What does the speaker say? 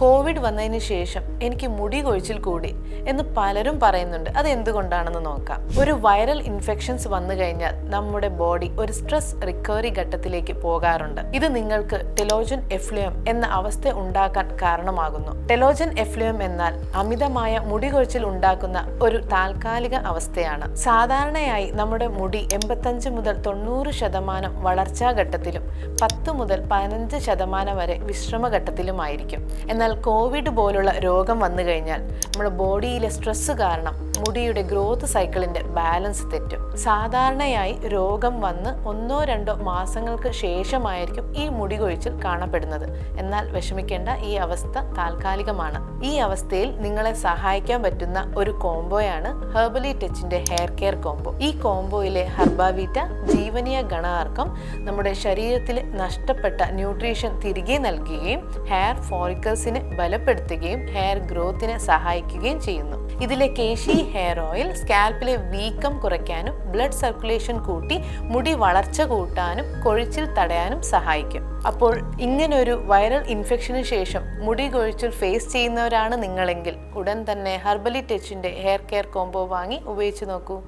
Covid വന്നതിന് ശേഷം എനിക്ക് മുടി കൊഴിച്ചിൽ കൂടി എന്ന് പലരും പറയുന്നുണ്ട്. അത് എന്തുകൊണ്ടാണെന്ന് നോക്കാം. ഒരു വൈറൽ ഇൻഫെക്ഷൻസ് വന്നു കഴിഞ്ഞാൽ നമ്മുടെ ബോഡി ഒരു സ്ട്രെസ് റിക്കവറി ഘട്ടത്തിലേക്ക് പോകാറുണ്ട്. ഇത് നിങ്ങൾക്ക് ടെലോജൻ എഫ്ലിയം എന്ന അവസ്ഥ ഉണ്ടാക്കാൻ കാരണമാകുന്നു. ടെലോജൻ എഫ്ലിയം എന്നാൽ അമിതമായ മുടി കൊഴിച്ചിൽ ഉണ്ടാക്കുന്ന ഒരു താൽക്കാലിക അവസ്ഥയാണ്. സാധാരണയായി നമ്മുടെ മുടി എൺപത്തഞ്ച് മുതൽ തൊണ്ണൂറ് ശതമാനം വളർച്ചാ ഘട്ടത്തിലും പത്ത് മുതൽ പതിനഞ്ച് ശതമാനം വരെ വിശ്രമഘട്ടത്തിലുമായിരിക്കും എന്നാൽ കോവിഡ് പോലുള്ള രോഗം വന്നു കഴിഞ്ഞാൽ നമ്മുടെ ബോഡിയിലെ സ്ട്രെസ്സ് കാരണം മുടിയുടെ ഗ്രോത്ത് സൈക്കിളിന്റെ ബാലൻസ് തെറ്റും. സാധാരണയായി രോഗം വന്ന് ഒന്നോ രണ്ടോ മാസങ്ങൾക്ക് ശേഷമായിരിക്കും ഈ മുടി കൊഴിച്ചിൽ കാണപ്പെടുന്നത്. എന്നാൽ വിഷമിക്കേണ്ട ഈ അവസ്ഥ താൽക്കാലികമാണ്. ഈ അവസ്ഥയിൽ നിങ്ങളെ സഹായിക്കാൻ പറ്റുന്ന ഒരു കോംബോയാണ് ഹെർബലി ടച്ചിന്റെ ഹെയർ കെയർ കോംബോ ഈ കോംബോയിലെ ഹർബാവീറ്റ ജീവനീയ ഗണാർക്കം നമ്മുടെ ശരീരത്തിൽ നഷ്ടപ്പെട്ട ന്യൂട്രീഷൻ തിരികെ നൽകുകയും ഹെയർ ഫോളിക്കൽസിനെ ബലപ്പെടുത്തുകയും ഹെയർ ഗ്രോത്തിനെ സഹായിക്കുകയും ചെയ്യുന്നു. ഇതിലെ കേശി ഹെയർ ഓയിൽ സ്കാൽപ്പിലെ വീക്കം കുറയ്ക്കാനും ബ്ലഡ് സർക്കുലേഷൻ കൂട്ടി മുടി വളർച്ച കൂട്ടാനും കൊഴിച്ചിൽ തടയാനും സഹായിക്കും. അപ്പോൾ ഇങ്ങനൊരു വൈറൽ ഇൻഫെക്ഷന് ശേഷം മുടി കൊഴിച്ചിൽ ഫേസ് ചെയ്യുന്നവരാണ് നിങ്ങളെങ്കിൽ ഉടൻ തന്നെ ഹെർബലി ടച്ചിന്റെ ഹെയർ കെയർ കോംബോ വാങ്ങി ഉപയോഗിച്ച് നോക്കൂ.